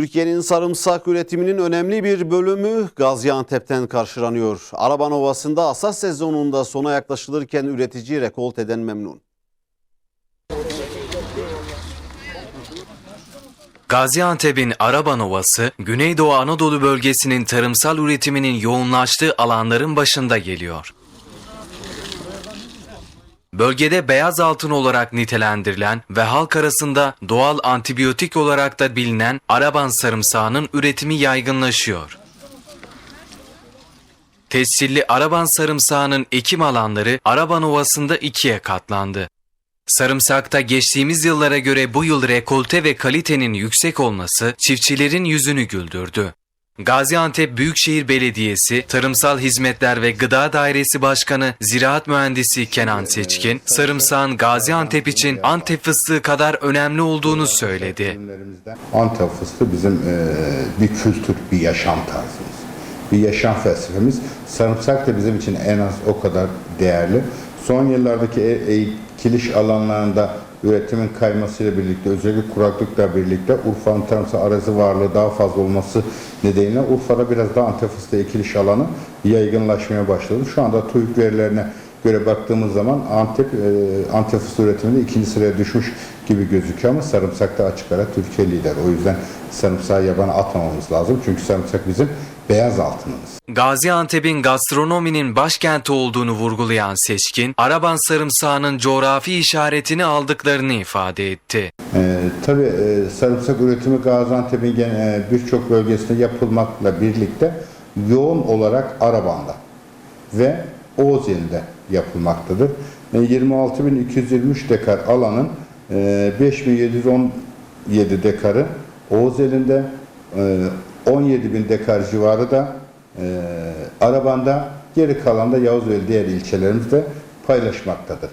Türkiye'nin sarımsak üretiminin önemli bir bölümü Gaziantep'ten karşılanıyor. Araban Ovası'nda asas sezonunda sona yaklaşılırken üretici rekolteden memnun. Gaziantep'in Araban Ovası, Güneydoğu Anadolu bölgesinin tarımsal üretiminin yoğunlaştığı alanların başında geliyor. Bölgede beyaz altın olarak nitelendirilen ve halk arasında doğal antibiyotik olarak da bilinen Araban sarımsağının üretimi yaygınlaşıyor. Tescilli Araban sarımsağının ekim alanları Araban Ovası'nda ikiye katlandı. Sarımsakta geçtiğimiz yıllara göre bu yıl rekolte ve kalitenin yüksek olması çiftçilerin yüzünü güldürdü. Gaziantep Büyükşehir Belediyesi Tarımsal Hizmetler ve Gıda Dairesi Başkanı Ziraat Mühendisi Kenan Seçkin, sarımsağın Gaziantep için Antep fıstığı kadar önemli olduğunu söyledi. Antep fıstığı bizim e, bir kültür, bir yaşam tarzımız. Bir yaşam felsefemiz. Sarımsak da bizim için en az o kadar değerli. Son yıllardaki e- ekiliş alanlarında üretimin kaymasıyla birlikte, özellikle kuraklıkla birlikte Urfa'nın tarımsal arazi varlığı daha fazla olması nedeniyle Urfa'da biraz daha Antep fıstığı ekiliş alanı yaygınlaşmaya başladı. Şu anda TÜİK verilerine göre baktığımız zaman Antep e, Antep fıstığı üretiminde ikinci sıraya düşmüş gibi gözüküyor ama sarımsakta açık ara Türkiye lider. O yüzden sarımsağı yabana atmamamız lazım. Çünkü sarımsak bizim beyaz altınımız. Gaziantep'in gastronominin başkenti olduğunu vurgulayan Seçkin, Araban sarımsağının coğrafi işaretini aldıklarını ifade etti. Ee, tabii e, sarımsak üretimi Gaziantep'in e, birçok bölgesinde yapılmakla birlikte yoğun olarak Araban'da ve Oğuzeli'nde yapılmaktadır. E, 26.223 dekar alanın e, 5.717 dekarı Oğuz elinde, e, 17 bin dekar civarı da e, Araban'da, geri kalan da Yavuzöy diğer ilçelerimizde paylaşmaktadır.